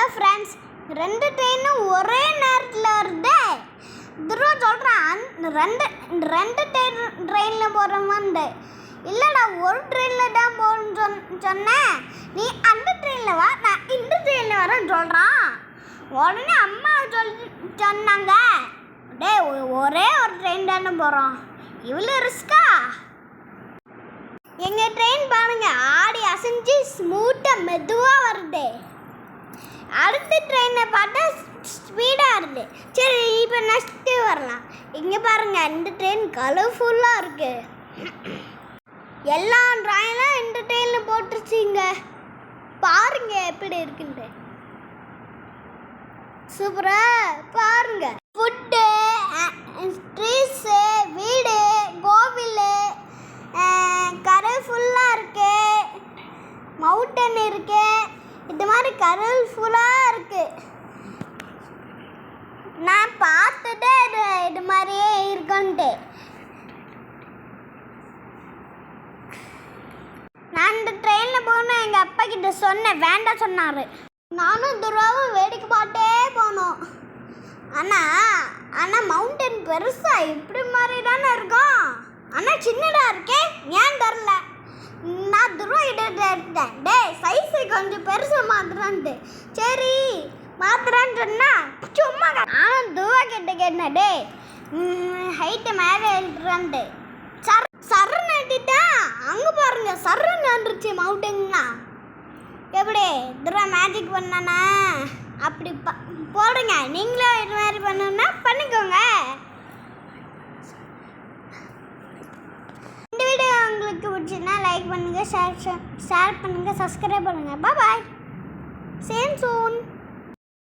Hello friends ரெண்டு ட்ரெயினும் ஒரே நேரத்தில் வருது. துருவா சொல்கிறான் ரெண்டு ரெண்டு ட்ரெயின் ட்ரெயினில் போகிற மாதிரி இல்லைடா ஒரு ட்ரெயினில் தான் போகணும்னு சொன் சொன்னேன். நீ அந்த ட்ரெயினில் வா நான் இந்த ட்ரெயினில் வரேன்னு சொல்கிறான் உடனே அம்மா சொல் சொன்னாங்க. டேய் ஒ- ஒரே ஒரு ட்ரெயின் தானே போகிறோம் இவ்வளோ ரிஸ்கா எங்கள் ட்ரெயின் பாருங்க ஆடி அசைஞ்சு ஸ்மூத்தாக மெதுவாக வருது. அடுத்த ட்ரெயினை பார்த்தா ஸ்பீடாக வருது சரி இப்போ நெக்ஸ்ட்டு வரலாம். இங்கே பாருங்க இந்த ட்ரெயின் கலர்ஃபுல்லாக இருக்குது எல்லா ட்ராயிலும் இந்த ட்ரெயினில் போட்டுருச்சிங்க பாருங்க எப்படி இருக்குன்ட்டு. சூப்பரா பாருங்க. ஃபுட்டு ஸ்ட்ரீட்ஸு வீடு கோவில் கலர்ஃபுல்லாக இருக்கு. மவுண்டன் இருக்குது இது மாதிரி கலர்ஃபுல்லாக இருக்கு. நான் பார்த்துட்டே இது இது மாதிரியே இருக்குன்ட்டு. நான் இந்த ட்ரெயினில் போகணும் எங்கள் அப்பா கிட்ட சொன்னேன் வேண்டாம் சொன்னார். நானும் துருவாவும் வேடிக்கை பார்த்தே போனோம். ஆனால் ஆனால் மவுண்டன் பெருசாக இப்படி மாதிரி தானே இருக்கும். ஆனால் சின்னதாக இருக்கே ஏன் தெரில நான் துருவா கிட்ட எடுத்தேன் டேய் கொஞ்சம் பெருசாக மாத்துறான்ட்டு. சரி மாத்துறான்னு சொன்னா சும்மா நானும் துருவா கிட்ட கேட்டேன் ஹைட்டை ஹைட்டு மேலே எழுதுறான்ட்டு சர் சர்ரு நட்டிட்டேன் அங்கே பாருங்க சர் நன்றுச்சு மவுண்டன்னா எப்படி துருவா மேஜிக் பண்ணானா? அப்படி ப போடுங்க. நீங்களும் இது மாதிரி பண்ணணும்னா பண்ணிக்கோங்க பண்ணுங்கள் ஷேர் ஷேர் பண்ணுங்கள் சப்ஸ்கிரைப் பண்ணுங்கள் பாய் சேம் சூன்